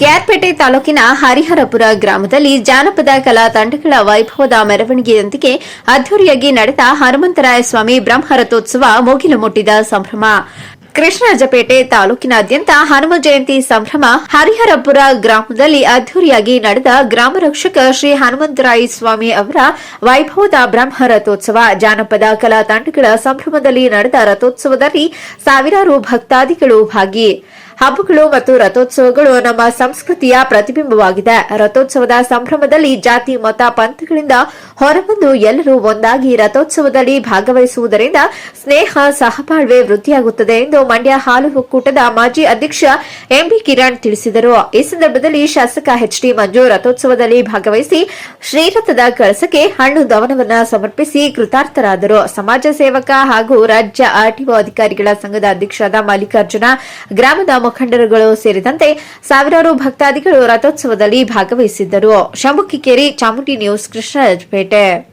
ಕೆಆರ್ಪೇಟೆ ತಾಲೂಕಿನ ಹರಿಹರಪುರ ಗ್ರಾಮದಲ್ಲಿ ಜಾನಪದ ಕಲಾ ತಂಡಗಳ ವೈಭವದ ಮೆರವಣಿಗೆಯೊಂದಿಗೆ ಅದ್ದೂರಿಯಾಗಿ ನಡೆದ ಹನುಮಂತರಾಯ ಸ್ವಾಮಿ ಬ್ರಹ್ಮರಥೋತ್ಸವ ಮುಗಿಲು ಮುಟ್ಟಿದ ಸಂಭ್ರಮ. ಕೃಷ್ಣರಾಜಪೇಟೆ ತಾಲೂಕಿನಾದ್ಯಂತ ಹನುಮ ಜಯಂತಿ ಸಂಭ್ರಮ ಹರಿಹರಪುರ ಗ್ರಾಮದಲ್ಲಿ ಅದ್ದೂರಿಯಾಗಿ ನಡೆದ ಗ್ರಾಮ ರಕ್ಷಕ ಶ್ರೀ ಹನುಮಂತರಾಯ ಸ್ವಾಮಿ ಅವರ ವೈಭವದ ಬ್ರಹ್ಮ ರಥೋತ್ಸವ ಜಾನಪದ ಕಲಾ ತಂಡಗಳ ಸಂಭ್ರಮದಲ್ಲಿ ನಡೆದ ರಥೋತ್ಸವದಲ್ಲಿ ಸಾವಿರಾರು ಭಕ್ತಾದಿಗಳು ಭಾಗಿ ಹಬ್ಬಗಳು ಮತ್ತು ರಥೋತ್ಸವಗಳು ನಮ್ಮ ಸಂಸ್ಕೃತಿಯ ಪ್ರತಿಬಿಂಬವಾಗಿದೆ. ರಥೋತ್ಸವದ ಸಂಭ್ರಮದಲ್ಲಿ ಜಾತಿ, ಮತ, ಪಂಥಗಳಿಂದ ಹೊರಬಂದು ಎಲ್ಲರೂ ಒಂದಾಗಿ ರಥೋತ್ಸವದಲ್ಲಿ ಭಾಗವಹಿಸುವುದರಿಂದ ಸ್ನೇಹ, ಸಹಬಾಳ್ವೆ ವೃದ್ಧಿಯಾಗುತ್ತದೆ ಎಂದು ಮಂಡ್ಯ ಹಾಲು ಒಕ್ಕೂಟದ ಮಾಜಿ ಅಧ್ಯಕ್ಷ ಎಂಬಿ ಕಿರಣ್ ತಿಳಿಸಿದರು. ಈ ಸಂದರ್ಭದಲ್ಲಿ ಶಾಸಕ ಎಚ್ಡಿ ಮಂಜು ರಥೋತ್ಸವದಲ್ಲಿ ಭಾಗವಹಿಸಿ ಶ್ರೀರಥದ ಕಳಸಕ್ಕೆ ಹಣ್ಣು ದವನವನ್ನು ಸಮರ್ಪಿಸಿ ಕೃತಾರ್ಥರಾದರು. ಸಮಾಜ ಸೇವಕ ಹಾಗೂ ರಾಜ್ಯ ಆರ್ಟಿಒ ಅಧಿಕಾರಿಗಳ ಸಂಘದ ಅಧ್ಯಕ್ಷರಾದ ಮಲ್ಲಿಕಾರ್ಜುನ, ಗ್ರಾಮದ ಮುಖಂಡರುಗಳು ಸೇರಿದಂತೆ ಸಾವಿರಾರು ಭಕ್ತಾದಿಗಳು ರಥೋತ್ಸವದಲ್ಲಿ ಭಾಗವಹಿಸಿದ್ದರು. ಶಂಭುಕಿಕೇರಿ ಚಾಮುಂಡಿ ನ್ಯೂಸ್ ಕೃಷ್ಣರಾಜಪೇಟೆ.